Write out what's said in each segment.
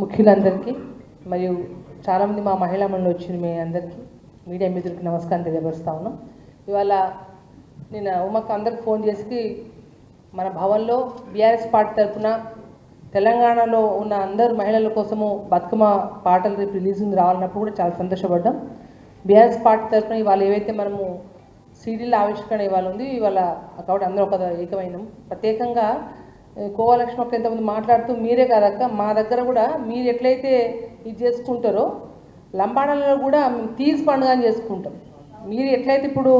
ముఖ్యులందరికీ మరియు చాలామంది మా మహిళా మండలి వచ్చిన మీ అందరికీ మీడియా మిత్రులకి నమస్కారం తెలియపరుస్తా ఉన్నాం. ఇవాళ నేను ఉమ్మకు అందరికి ఫోన్ చేసి మన భవన్లో బీఆర్ఎస్ పార్టీ తరఫున తెలంగాణలో ఉన్న అందరు మహిళల కోసము బతుకమ్మ పాటలు రేపు రిలీజింగ్ రావాలన్నప్పుడు కూడా చాలా సంతోషపడ్డాం. బీఆర్ఎస్ పార్టీ తరఫున ఇవాళ ఏవైతే మనము సీడీల ఆవిష్కరణ ఇవాళ ఉంది ఇవాళ కాబట్టి అందరూ ఒక ఏకమైనం. ప్రత్యేకంగా కోవలక్ష్మి ఒక ఇంతకుముందు మాట్లాడుతూ మీరే కాదక్క మా దగ్గర కూడా మీరు ఎట్లయితే ఇది చేసుకుంటారో లంబాడలలో కూడా తీజ్ పండుగ అని చేసుకుంటాం. మీరు ఎట్లయితే ఇప్పుడు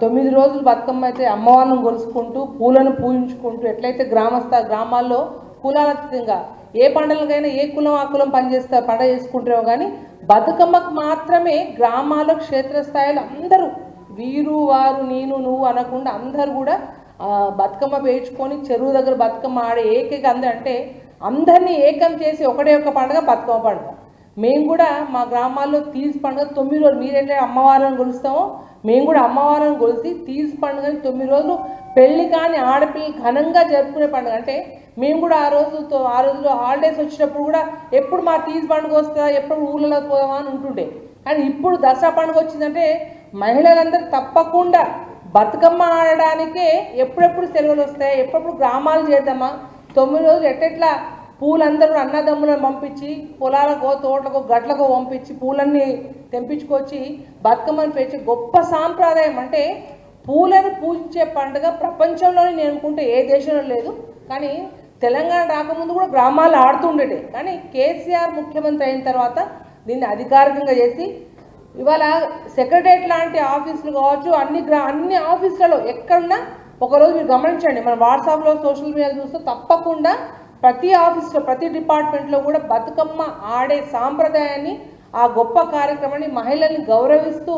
తొమ్మిది రోజులు బతుకమ్మ అయితే అమ్మవారిని కొలుసుకుంటూ పూలను పూజించుకుంటూ ఎట్లయితే గ్రామస్థ గ్రామాల్లో కులాలతీతంగా ఏ పండుగలకైనా ఏ కులం ఆ కులం పనిచేస్తా పండుగ చేసుకుంటారో కానీ బతుకమ్మకు మాత్రమే గ్రామాల్లో క్షేత్రస్థాయిలో అందరూ వీరు వారు నేను నువ్వు అనకుండా అందరు కూడా బతుకమ్మ పేర్చుకొని చెరువు దగ్గర బతుకమ్మ ఆడే ఏకైక అందరూ అంటే అందరినీ ఏకం చేసి ఒకటే ఒక పండుగ బతుకమ్మ పండుగ. మేము కూడా మా గ్రామాల్లో తీజ్ పండుగ తొమ్మిది రోజులు. మీరేంటే అమ్మవారిని కొలుస్తామో మేము కూడా అమ్మవారిని కొలిసి తీజ్ పండుగని తొమ్మిది రోజులు పెళ్ళి కానీ ఆడపిల్లి ఘనంగా జరుపుకునే పండుగ. అంటే మేము కూడా ఆ రోజు తో- ఆ రోజులో హాలిడేస్ వచ్చినప్పుడు కూడా ఎప్పుడు మా తీజ్ పండుగ వస్తుందా ఎప్పుడు ఊళ్ళలో పోదామా అని ఉంటుండే. కానీ ఇప్పుడు దసరా పండుగ వచ్చిందంటే మహిళలందరూ తప్పకుండా బతుకమ్మ ఆడడానికే ఎప్పుడెప్పుడు సెలవులు వస్తాయి? ఎప్పుడెప్పుడు గ్రామాలు చేద్దామా? తొమ్మిది రోజులు ఎట్టెట్లా పూలందరూ అన్నదమ్ములను పంపించి పొలాలకో తోటలకో గట్లకో పంపించి పూలన్నీ తెంపించుకొచ్చి బతుకమ్మని పెంచి గొప్ప సాంప్రదాయం. అంటే పూలను పూజించే పండుగ ప్రపంచంలోనే నేను అనుకుంటే ఏ దేశంలో లేదు. కానీ తెలంగాణ రాకముందు కూడా గ్రామాలు ఆడుతుండేటే కానీ కేసీఆర్ ముఖ్యమంత్రి అయిన తర్వాత దీన్ని అధికారికంగా చేసి ఇవాళ సెక్రటరేట్ లాంటి ఆఫీసులు కావచ్చు అన్ని గ్రా అన్ని ఆఫీసులలో ఎక్కడున్నా ఒకరోజు మీరు గమనించండి. మన వాట్సాప్లో సోషల్ మీడియాలో చూస్తే తప్పకుండా ప్రతి ఆఫీస్లో ప్రతి డిపార్ట్మెంట్లో కూడా బతుకమ్మ ఆడే సాంప్రదాయాన్ని ఆ గొప్ప కార్యక్రమాన్ని మహిళల్ని గౌరవిస్తూ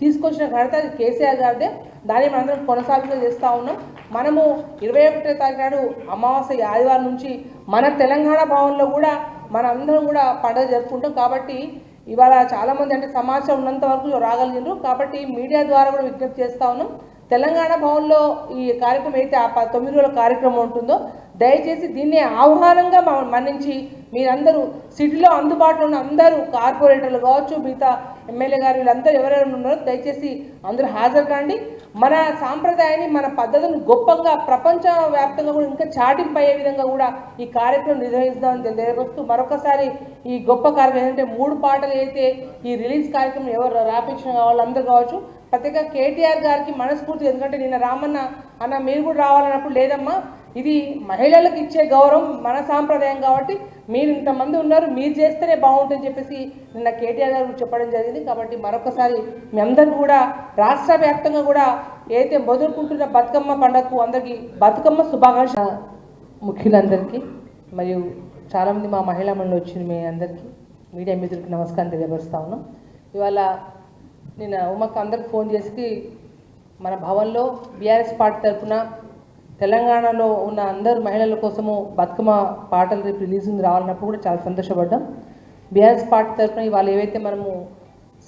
తీసుకొచ్చిన ఘనత అది కేసీఆర్ గారిదే. దాన్ని మనందరం కొనసాగింపు చేస్తూ ఉన్నాం. మనము ఇరవై ఒకటో తారీఖు నాడు అమావాస్య ఆదివారం నుంచి మన తెలంగాణ భవన్లో కూడా మన అందరం కూడా పండుగ జరుపుకుంటాం. కాబట్టి ఇవాళ చాలామంది అంటే సమాచారం ఉన్నంత వరకు రాగలిగినారు. కాబట్టి మీడియా ద్వారా కూడా విజ్ఞప్తి చేస్తా ఉన్నాం. తెలంగాణ భవన్లో ఈ కార్యక్రమం అయితే ఆ తొమ్మిది రోజుల కార్యక్రమం ఉంటుందో దయచేసి దీన్ని ఆహ్వానంగా మ- మన్నించి మీరందరూ సిటీలో అందుబాటులో ఉన్న అందరూ కార్పొరేటర్లు కావచ్చు మిగతా ఎమ్మెల్యే గారు వీళ్ళందరూ ఎవరెవరు ఉన్నారో దయచేసి అందరూ హాజరు కాండి మన సాంప్రదాయాన్ని మన పద్ధతిని గొప్పగా ప్రపంచ వ్యాప్తంగా కూడా ఇంకా చాటింపయ్యే విధంగా కూడా ఈ కార్యక్రమం నిర్వహిస్తామని తెలియపరుస్తూ మరొకసారి ఈ గొప్ప కార్యక్రమం ఏంటంటే మూడు పాటలు అయితే ఈ రిలీజ్ కార్యక్రమం ఎవరు రాపించిన వాళ్ళందరూ కావచ్చు. ప్రత్యేక కేటీఆర్ గారికి మనస్ఫూర్తి ఎందుకంటే నిన్న రామన్న అన్న మీరు కూడా రావాలన్నప్పుడు లేదమ్మా. ఇది మహిళలకు ఇచ్చే గౌరవం మన సాంప్రదాయం కాబట్టి మీరు ఇంతమంది ఉన్నారు మీరు చేస్తేనే బాగుంటుందని చెప్పేసి నిన్న కేటీఆర్ గారు చెప్పడం జరిగింది. కాబట్టి మరొకసారి మీ అందరూ కూడా రాష్ట్ర వ్యాప్తంగా కూడా ఏదైతే మొదలుకుంటున్న బతుకమ్మ పండుగకు అందరికీ బతుకమ్మ శుభాకాంక్ష ముఖ్యులందరికీ మరియు చాలామంది మా మహిళా మండలి వచ్చింది మీ అందరికీ మీడియా మిత్రులకి నమస్కారం తెలియపరుస్తా ఉన్నాం. ఇవాళ నేను ఉమ్మకు అందరికి ఫోన్ చేసి మన భవన్లో బీఆర్ఎస్ పార్టీ తరఫున తెలంగాణలో ఉన్న అందరు మహిళల కోసము బతుకమ్మ పాటలు రేపు రిలీజింగ్ రావాలన్నప్పుడు కూడా చాలా సంతోషపడ్డాం. బీఆర్ఎస్ పార్టీ తరఫున ఇవాళ ఏవైతే మనము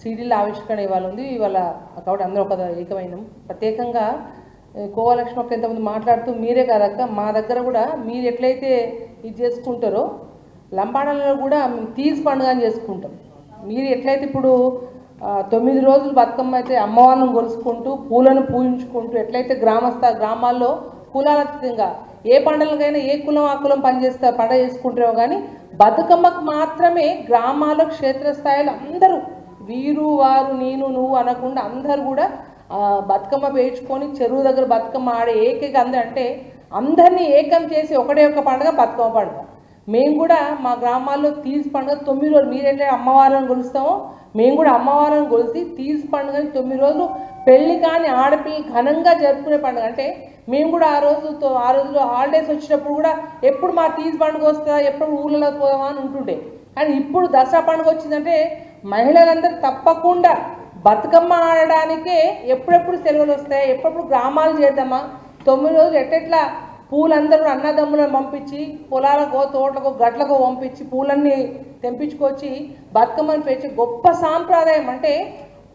సీడీల ఆవిష్కరణ ఇవాళ ఉంది ఇవాళ కాబట్టి అందరూ ఒక ఏకమైనం. ప్రత్యేకంగా ఏ, కోవలక్ష్మి అక్క ఇంతకుముందు మాట్లాడుతూ మీరే కాదక్క మా దగ్గర కూడా మీరు ఎట్లయితే ఇది చేసుకుంటారో లంబాడలలో కూడా తీజ్ పండుగ అని చేసుకుంటాం. మీరు ఎట్లయితే ఇప్పుడు తొమ్మిది రోజులు బతుకమ్మ అయితే అమ్మవారిని గొలుసుకుంటూ పూలను పూజించుకుంటూ ఎట్లయితే గ్రామస్థ గ్రామాల్లో కులాలతీతంగా ఏ పండుగలకైనా ఏ కులం ఆ కులం పనిచేస్తా పండుగ చేసుకుంటారో కానీ బతుకమ్మకు మాత్రమే గ్రామాల్లో క్షేత్రస్థాయిలో అందరూ వీరు వారు నేను నువ్వు అనకుండా అందరు కూడా బతుకమ్మ పేర్చుకొని చెరువు దగ్గర బతుకమ్మ ఆడే ఏకైక అందరూ అంటే అందరినీ ఏకం చేసి ఒకటే ఒక పండుగ బతుకమ్మ పండుగ. మేము కూడా మా గ్రామాల్లో తీజ్ పండుగ తొమ్మిది రోజులు మీరేంటే అమ్మవారిని కొలుస్తామో మేము కూడా అమ్మవారిని కొలిసి తీజ్ పండుగని తొమ్మిది రోజులు పెళ్ళి కాని ఆడపిల్లి ఘనంగా జరుపుకునే పండుగ. అంటే మేము కూడా ఆ రోజు తో- ఆ రోజులో హాలిడేస్ వచ్చినప్పుడు కూడా ఎప్పుడు మా తీజ్ పండుగ వస్తుందా ఎప్పుడు ఊళ్ళలో పోదామా అని ఉంటుండే. కానీ ఇప్పుడు దసరా పండుగ వచ్చిందంటే మహిళలందరూ తప్పకుండా బతుకమ్మ ఆడడానికే ఎప్పుడెప్పుడు సెలవులు వస్తాయి ఎప్పుడెప్పుడు గ్రామాలు చేద్దామా? తొమ్మిది రోజులు ఎట్టెట్లా పూలందరూ అన్నదమ్ములను పంపించి పొలాలకో తోటకో గట్లకో పంపించి పూలన్నీ తెంపించుకొచ్చి బతుకమ్మని పెంచి గొప్ప సాంప్రదాయం. అంటే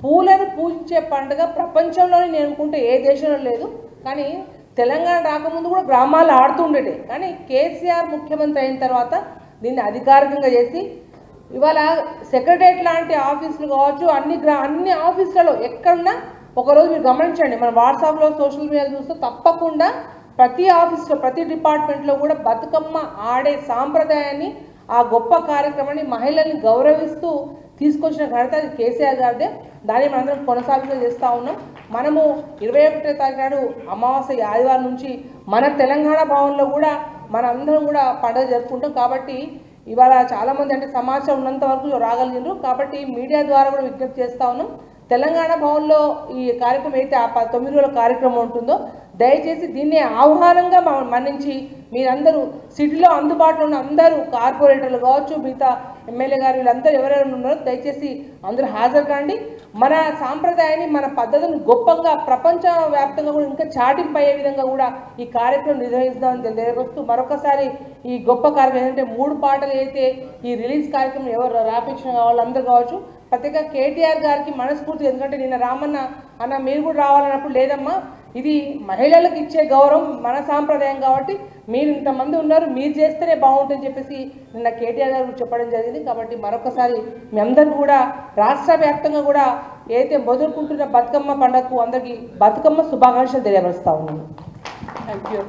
పూలను పూజించే పండుగ ప్రపంచంలోనే నేను అనుకుంటే ఏ దేశంలో లేదు. కానీ తెలంగాణ రాకముందు కూడా గ్రామాలు ఆడుతుండేటే. కానీ కేసీఆర్ ముఖ్యమంత్రి అయిన తర్వాత దీన్ని అధికారికంగా చేసి ఇవాళ సెక్రటరేట్ లాంటి ఆఫీసులు కావచ్చు అన్ని గ్రా అన్ని ఆఫీసులలో ఎక్కడున్నా ఒకరోజు మీరు గమనించండి. మన వాట్సాప్లో సోషల్ మీడియా చూస్తే తప్పకుండా ప్రతి ఆఫీస్లో ప్రతి డిపార్ట్మెంట్లో కూడా బతుకమ్మ ఆడే సాంప్రదాయాన్ని ఆ గొప్ప కార్యక్రమాన్ని మహిళల్ని గౌరవిస్తూ తీసుకొచ్చిన ఘనత అది కేసీఆర్ గారిదే. దాన్ని మనందరం కొనసాగింపు చేస్తూ ఉన్నాం. మనము ఇరవై ఒకటో తారీఖు నాడు అమావాస్య ఆదివారం నుంచి మన తెలంగాణ భవన్లో కూడా మనందరం కూడా పండుగ జరుపుకుంటాం. కాబట్టి ఇవాళ చాలామంది అంటే సమాచారం ఉన్నంత వరకు రాగలిగినారు. కాబట్టి మీడియా ద్వారా కూడా విజ్ఞప్తి చేస్తా ఉన్నాం. తెలంగాణ భవన్లో ఈ కార్యక్రమం అయితే ఆ తొమ్మిది రోజుల కార్యక్రమం ఉంటుందో దయచేసి దీన్ని ఆహ్వానంగా మ- మన్నించి మీరందరూ సిటీలో అందుబాటులో ఉన్న అందరూ కార్పొరేటర్లు కావచ్చు మిగతా ఎమ్మెల్యే గారు వీళ్ళందరూ ఎవరెవరు ఉన్నారో దయచేసి అందరూ హాజరు కాండి మన సాంప్రదాయాన్ని మన పద్ధతిని గొప్పగా ప్రపంచ వ్యాప్తంగా కూడా ఇంకా చాటింపు అయ్యే విధంగా కూడా ఈ కార్యక్రమం నిర్వహిస్తామని తెలియజేస్తూ మరొకసారి ఈ గొప్ప కార్యక్రమం ఏంటంటే మూడు పాటలు అయితే ఈ రిలీజ్ కార్యక్రమం ఎవరు రాపించిన వాళ్ళందరూ కావచ్చు. ప్రత్యేక కేటీఆర్ గారికి మనస్ఫూర్తి ఎందుకంటే నిన్న రామన్న అన్న మీరు కూడా రావాలన్నప్పుడు లేదమ్మా. ఇది మహిళలకు ఇచ్చే గౌరవం మన సాంప్రదాయం కాబట్టి మీరు ఇంతమంది ఉన్నారు మీరు చేస్తేనే బాగుంటుందని చెప్పేసి నిన్న కేటీఆర్ గారు చెప్పడం జరిగింది. కాబట్టి మరొకసారి మీ అందరూ కూడా రాష్ట్ర వ్యాప్తంగా కూడా ఏదైతే మొదలుకుంటున్న బతుకమ్మ పండుగకు అందరికీ బతుకమ్మ శుభాకాంక్షలు తెలియపరుస్తా ఉన్నాను. Thank you